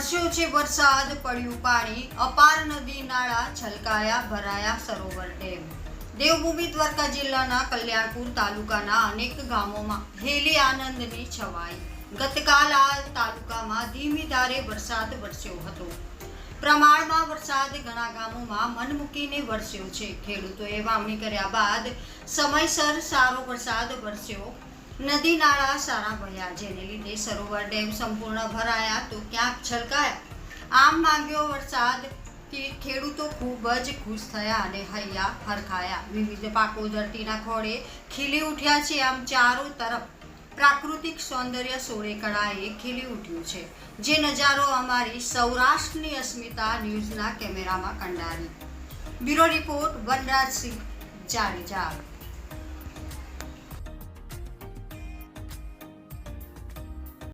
છે વરસાદ પડ્યું પાણી, અપાર નદી નાળા છલકાયા, ભરાયા સરોવર ડેમ. દેવભૂમિ દ્વારકા જિલ્લાના કલ્યાણપુર તાલુકાના અનેક ગામોમાં હેલી આનંદની છવાઈ. ગતકાલ આ તાલુકામાં ધીમી ધારે વરસાદ વરસ્યો હતો. પ્રમાણમાં વરસાદ ઘણા ગામોમાં મન મૂકીને વરસ્યો છે. ખેડૂતોએ વાવણી કર્યા બાદ સમયસર સારો વરસાદ વરસ્યો. નદી નાળા સારા વહ્યા જેને લીધે સરોવર ડેમ સંપૂર્ણ ભરાયા તો ક્યાંક છલકાયા. આમ માંગ્યો વરસાદ ખેડૂતો ખૂબ જ ખુશ થયા અને હૈયા હરખાયા. વિવિધ પાકો ધરતીના ખોળે ખીલી ઉઠ્યા છે. આમ ચારો તરફ પ્રાકૃતિક સૌંદર્ય સોળે કળાએ ખીલી ઉઠ્યું છે. જે નજારો અમારી સૌરાષ્ટ્રની અસ્મિતા ન્યૂઝના કેમેરામાં કંડારી. Bureau report Vanrajsinh Jadeja.